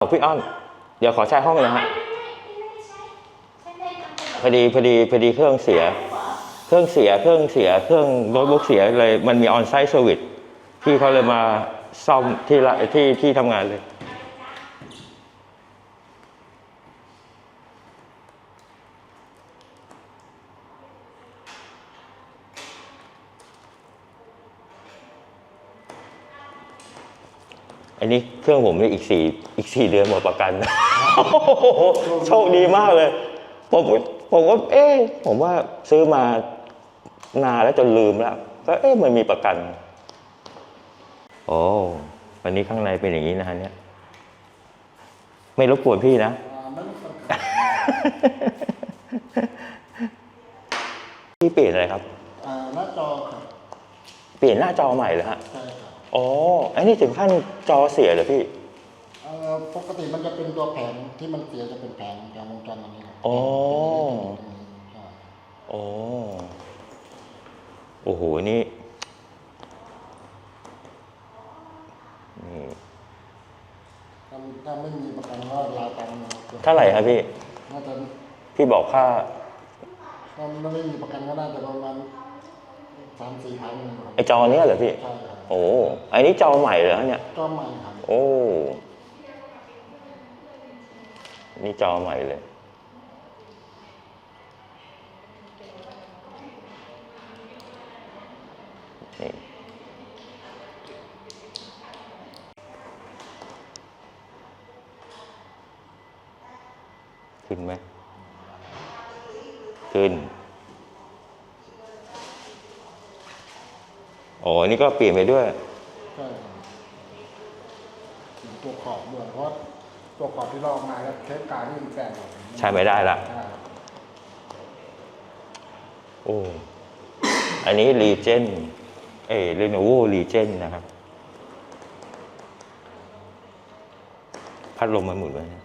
บอกพี่อ้อนเดี๋ยวขอใช้ห้องนะฮะพอดีพอดีพอดีเครื่องเสีย เครื่องเสียเครื่องเสียเครื่องโน้ตบุ๊กเสียเลยมันมีออนไซต์เซอร์วิสพี่เขาเลยมาซ่อมที่ละที่ที่ทำงานเลย อันนี้เครื่องผมเนี่ยอีกสี่อีกสี่เดือนหมดประกันโอ้โหโชคดีมากเลย ผมผมก็เอ๊ะผมว่าซื้อมานานแล้วจนลืมแล้วก็เอ๊ะมันมีประกัน โอ้วันนี้ข้างในเป็นอย่างนี้นะฮะเนี่ย ไม่รบกวนพี่นะอ่าไม่ต้องสังเกตพี่เปลี่ยนอะไรครับอ่าหน้าจอครับ เปลี่ยนหน้าจอใหม่เหรอฮะ ใช่ครับ อ๋ออันนี้ถึงขั้นจอเสียเหรอพี่ เอ่อปกติมันจะเป็นตัวแผงที่มันเสียจะเป็นแผงแผงวงจรอันนี้ครับอ๋อ ใช่โอ้โอ้โห นี่นี่ถ้าถ้าไม่มีประกันก็รายตังค์เท่าไหร่ครับพี่ น่าจะพี่บอกค่าถ้าไม่มีประกันก็น่าจะประมาณ สามสี่พันครับไอจอเนี้ยเหรอพี่ ใช่ครับโอ้อันนี้จอใหม่เหรอเนี่ย ก็ใหม่ครับ โอ้ นี่จอใหม่เลย นี่ ขึ้นไหม ขึ้น โอ้อันนี่ก็เปลี่ยนไปด้วยใช่ครับตัวขอบด้วยเพราะตัวขอบที่เราออกมาแล้วเทปกาวที่มันแตกใช้ไม่ได้ละใช่โอ้อันนี้รีเจนเอ้เรโนโวรีเจนนะครับ พัดลมมันหมุนไว้นะ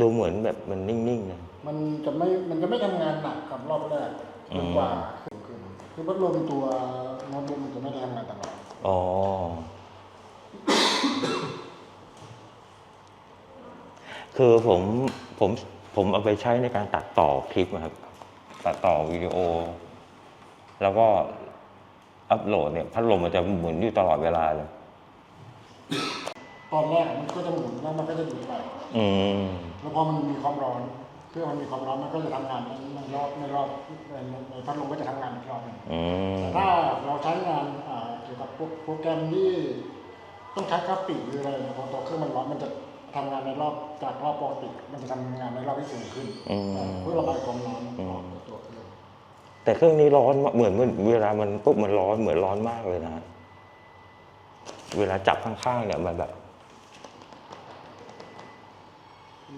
ดูเหมือนแบบมันนิ่งๆนะมันจะไม่มันจะไม่ทำงานหนักกับรอบแรกจนกว่าขึ้นขึ้นคือพัดลมตัว โน้ตบุ๊กมันจะไม่ได้ทำงานตลอดอ๋อ คือผมผมผมเอาไปใช้ในการตัดต่อคลิปนะครับ ตัดต่อวิดีโอ แล้วก็อัพโหลดเนี่ยพัดลมมันจะหมุนอยู่ตลอดเวลาเลย ตอนแรกมันก็จะหมุนแล้วมันก็จะหยุดไปอืม แล้วพอมันมีความร้อน เครื่องมันมีความร้อนมันก็จะทำงานในในรอบในรอบในในพัดลมก็จะทำงานอีกรอบหนึงอืมแต่ถ้าเราใช้งานอ่าเกี่ยวกับพวกโปรแกรมที่ต้องใช้กราฟิกหรืออะไรเนี่ยพอตัวเครื่องมันร้อนมันจะทำงานในรอบจากรอบปกติมันจะทำงานในรอบที่สูงขึ้นอืมเพื่อระบายความร้อนออกจากตัวเครื่องแต่เครื่องนี้ร้อนมากเหมือนเหมือนเวลามันปุ๊บมันร้อนเหมือนร้อนมากเลยนะ เวลาจับข้างๆเนี่ยมันแบบ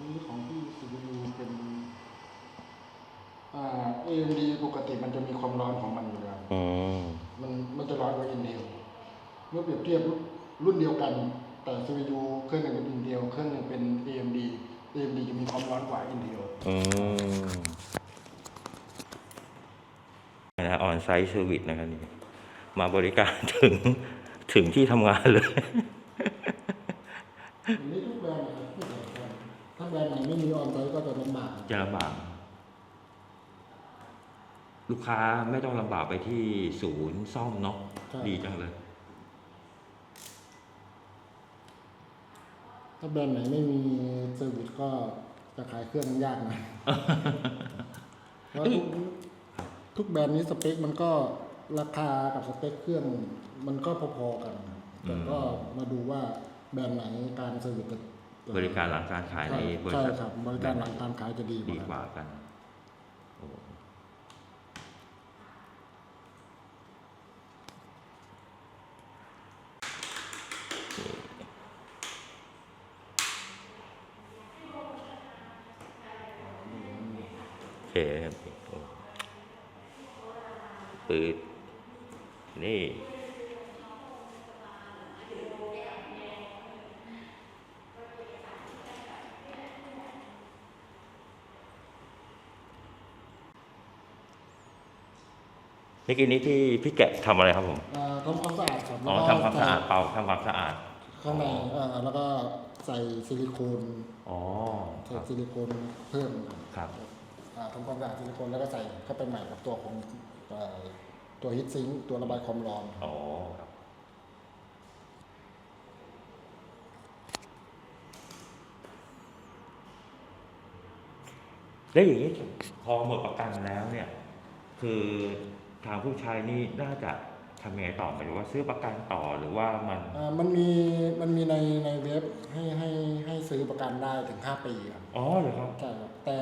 นี่ของที่ CPU เป็นอ่า AMD ปกติมันจะมีความร้อนของมันอยู่แล้วอืมมันมันจะร้อนกว่า Intel เมื่อเปรียบเทียบรุ่นเดียวกัน แต่ CPU เครื่องหนึ่งเป็น Intel เครื่องหนึ่งเป็น AMD AMD จะมีความร้อนกว่า Intel อืมนะออนไซต์เซอร์วิสนะครับนี่มาบริการถึงถึงที่ทำงานเลยอันนี้ทุกแบรนด์นะครับทุกแบรนด์ถ้าแบรนด์ไหนไม่มีออนไซต์ก็จะลำบากจะลำบาก ลูกค้าไม่ต้องลำบากไปที่ศูนย์ซ่อมเนาะดีจังเลย ถ้าแบรนด์ไหนไม่มีเซอร์วิสก็จะขายเครื่องยากหน่อยเพราะทุกทุกแบรนด์นี้สเปคมันก็ราคากับสเปคเครื่องมันก็พอๆกัน แต่ก็มาดูว่าแบรนด์ไหนการเซอร์วิสจะบริการหลังการขายในใช่บริใช่ษัทครับบริการหลังการขายจะดีดีกกว่าว่ากันโอ้โอเคครับปืดนี่เมื่อกี้นี้พี่พี่แกะทำอะไรครับผมอ่าทำความสะอาดครับอ๋อแล้วก็ทำความสะอาดเป่าทำความสะอาด ข้างในอ่าแล้วก็ใส่ซิลิโคนอ๋อคใส่รับซิลิโคนเพิ่มครับอ่า ทำความสะอาดซิลิโคนแล้วก็ใส่เข้าไปใหม่กับตัวของตัวฮิตซิงตัวระบายความร้อนอ๋อครับแล้วอย่างนี้พอหมดประกันแล้วเนี่ย คือทางผู้ชายนี่น่าจะ ทำยังไงต่อหมายถึงว่าซื้อประกันต่อหรือว่ามันอ่ามันมีมันมีในในเว็บให้ให้ให้ซื้อประกันได้ถึง 5 ปีครับอ๋อเหรอครับใช่ครับแต่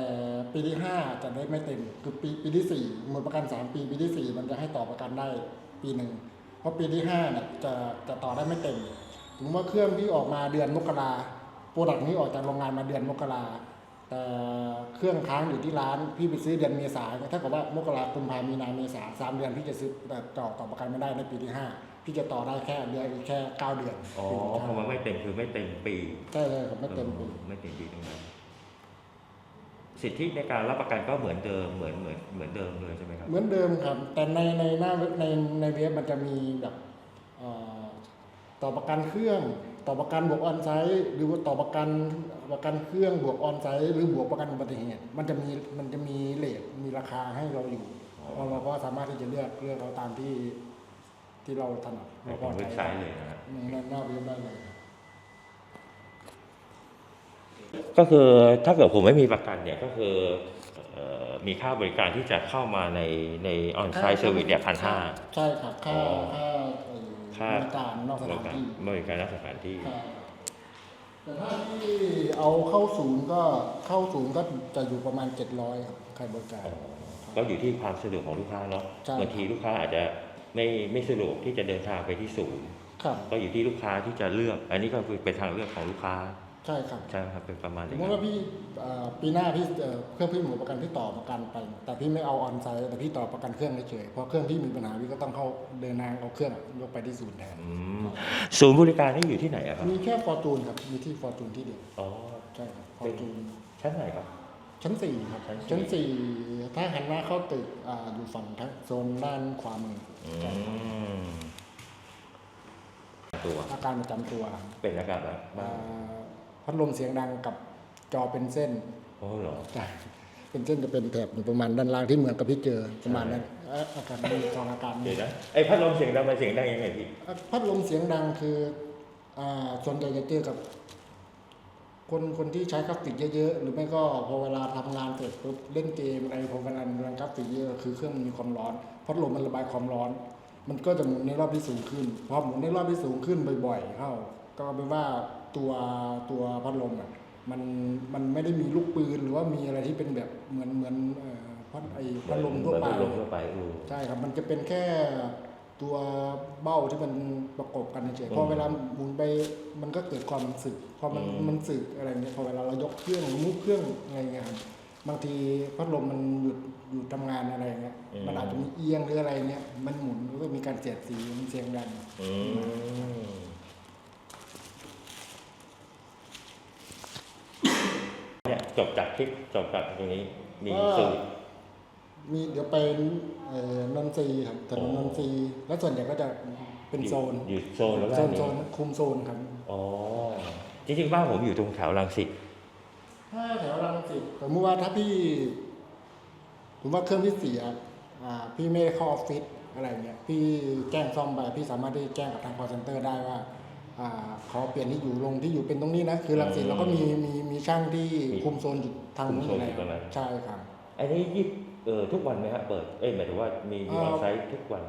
ปีที่ 5 จะได้ไม่เต็มคือปีปีที่ 4 หมดประกัน 3 ปีปีที่ 4 มันจะให้ต่อประกันได้ปีหนึ่งเพราะปีที่5เนี่ยจะจะต่อได้ไม่เต็ม ถึงว่าเครื่องที่ออกมาเดือนมกราโปรดักต์นี้ออกจากโรงงานมาเดือนมกราแต่ เครื่องค้างอยู่ที่ร้านพี่ไปซื้อเดือนเมษาถ้ากับว่ามกราคมพามีนาเมษาสามเดือนพี่จะซื้อแต่ต่อต่อประกันไม่ได้ในปีที่ห้าพี่จะต่อได้แค่เดือนอีกแค่เก้าเดือนอ๋อปีที่เพห้าราะว่าไม่เต็มคือไม่เต็มปีใช่เลยครับไม่เต็มปีออไม่เต็มปีตรงนั้นสิทธิในการรับประกันก็เหมือนเดิมเหมือนเหมือนเหมือนเดิมเลยใช่ไหมครับเหมือนเดิมครับ แต่ในในหน้าเว็บในในเว็บมันจะมีแบบเอ่อ ต่อประกันเครื่อง ต่อประกันบวกออนไซต์หรือว่าต่อประกันประกันเครื่องบวกออนไซต์หรือบวกประกันอุบัติเหตุมันจะมีมันจะมีเลทมีราคาให้เราอยู่อ๋อเราเราก็สามารถที่จะเลือกเลือกเราตามที่ที่เราถนัดในเราของเว็บไซต์เลยนะฮะในหน้าเว็บได้เลยก็คือถ้าเกิดผมไม่มีประกันเนี่ยก็คือเอ่อมีค่าบริการที่จะเข้ามาในในออนไซต์เซอร์วิสเนี่ยพันห้าใช่ครับ ค่าอ๋อค่า เอ่อค่าบริการนอกสถานที่บริการนอกสถานที่ครับแต่ถ้าที่เอาเข้าศูนย์ก็เข้าศูนย์ก็จะอยู่ประมาณ 700ครับค่าบริการก็อยู่ที่ความสะดวกของลูกค้าเนาะใช่บางทีลูกค้าอาจจะไม่ไม่สะดวกที่จะเดินทางไปที่ศูนย์ครับก็อยู่ที่ลูกค้าที่จะเลือก อันนี้ก็คือเป็นทางเลือกของลูกค้า ใช่ครับใช่ไหมครับเป็นประมาณสอมย่างมนั้ตินว่าพี่เอ่อปีหน้าพี่เอ่อเครื่องพี่หมูประกันพี่ต่อประกันไป แต่พี่ไม่เอาออนไซต์แต่พี่ต่อประกันเครื่องเฉยๆเพราะเครื่องพี่มีปัญหาพี่ก็ต้องเข้าเดินทางเอาเครื่องยกไปที่ศูนย์แทนอืมศูนย์บริการนี่อยู่ที่ไหนอะครับมีแค่ฟอร์จูนครับมีที่ฟอร์จูนที่เดียวอ๋อใช่ครับฟอร์จูนชั้นไหนครับ ชั้นสี่ครับชั้นสี่ชั้นสี่ถ้าหันหน้าเข้าตึกอ่าอยู่ฝั่งทางโซนด้านขวามือออืใช่ครับมตัวอาการประจำตัวเป็นอาการแบบอ่า พัดลมเสียงดังกับจอเป็นเส้นโอ้เหรอใช่เป็นเส้นจะเป็นแถบอยู่ประมาณด้านล่างที่เหมือนกับพี่เจอประมาณนั้นเอ่ออาการมีสองอาการเดี๋ยวนะไอ้พัดลมเสียงดังมันเสียงดังยังไงพี่พัดลมเสียงดังคืออ่าส่วนใหญ่จะเจอกับ คนคนที่ใช้กราฟิกเยอะๆ หรือไม่ก็พอเวลาทำงานเสร็จปุ๊บเล่นเกมอะไรพอเวลาเรียนกราฟิกเยอะคือเครื่องมันมีความร้อนพัดลมมันระบายความร้อน มันก็จะหมุนในรอบที่สูงขึ้นพอหมุนในรอบที่สูงขึ้นบ่อยๆเข้าก็เป็นว่า ตัวตัวพัดลมอะมันมันไม่ได้มีลูกปืนหรือว่ามีอะไรที่เป็นแบบเหมือนเหมือนเอ่อพัดไอพัดลมทั่วไปพัดลมทั่วไปเออใช่ครับมันจะเป็นแค่ตัวเบ้าที่มันประกบกันเฉยอืมๆพอเวลาหมุนไปมันก็เกิดความสึกพอมันอืมมันสึกอะไรเงี้ยพอเวลาเรายกเครื่องมุกเครื่องอะไรเงี้ยครับบางทีพัดลมมันหยุดหยุดทำงานอะไรเงี้ยมันอาจจะมีเอียงหรืออะไรเงี้ยมันหมุนแล้วก็มีการเสียดสีมันเสียงดัง อืมเนี่ย จบจากคลิปจบจากตรงนี้ มีก็ สื่อ มีเดี๋ยวไปเอ่อนนทรีย์ครับถนนอ๋อนนทรีย์แล้วส่วนใหญ่ก็จะเป็นโซนอยู่โซนแล้วโซกันโซนี้นคุมโซนครับ อ๋อจริงๆบ้านผมอยู่ตรงแถวรังสิตถ้าแถวรังสิตสมมติว่าถ้าพี่ ผมว่าเครื่องพี่เสียอ่า พี่ไม่ได้เข้าออฟฟิศอะไรเงี้ย พี่แจ้งซ่อมไป พี่สามารถที่แจ้งกับทาง call center ได้ว่า อ่าขอเปลี่ยนที่อยู่ลงที่อยู่เป็นตรงนี้นะคือรังสิตเราก็มีมีมีช่างที่คุมโซนอยู่ทางนู้นอยู่แล้วใช่ครับอันนี้ยี่เออทุกวันไหมครับเปิดเอ้ยหมายถึงว่ามีอยู่เอ่อออนไซต์ทุกวัน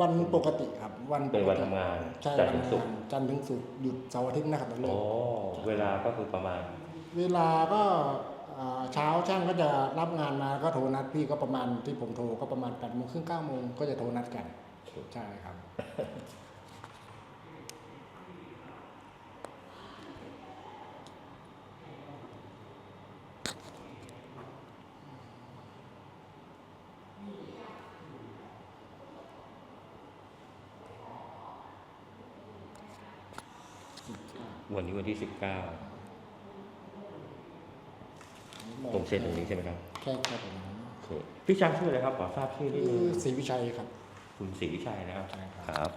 วันปกติครับ วันปเป็นกวันติทำงานใช่จัวันนทร์ถึงศุกงาร์นจันทร์ถึงศุกร์หยุดเสาร์อาทิตย์นะครับเลิอ๋กอเวลาก็คือประมาณ เวลาก็อ่าเช้าช่างก็จะรับงานมาก็โทรนัดพี่ก็ประมาณที่ผมโทรก็ประมาณแปดโมงครึ่งเก้าโมงก็จะโทรนัดกันใช่ครับ วันนี้วันที่สิบเก้าผมเซ็นตรงนี้ใช่ไหมครับแค่แค่ผมโอเคพี่ช้างชื่ออะไรครับขอทราบชื่อนิดชื่นึองศรีวิชัยครับ คุณศรีวิชัยนะครับใช่ครับครับ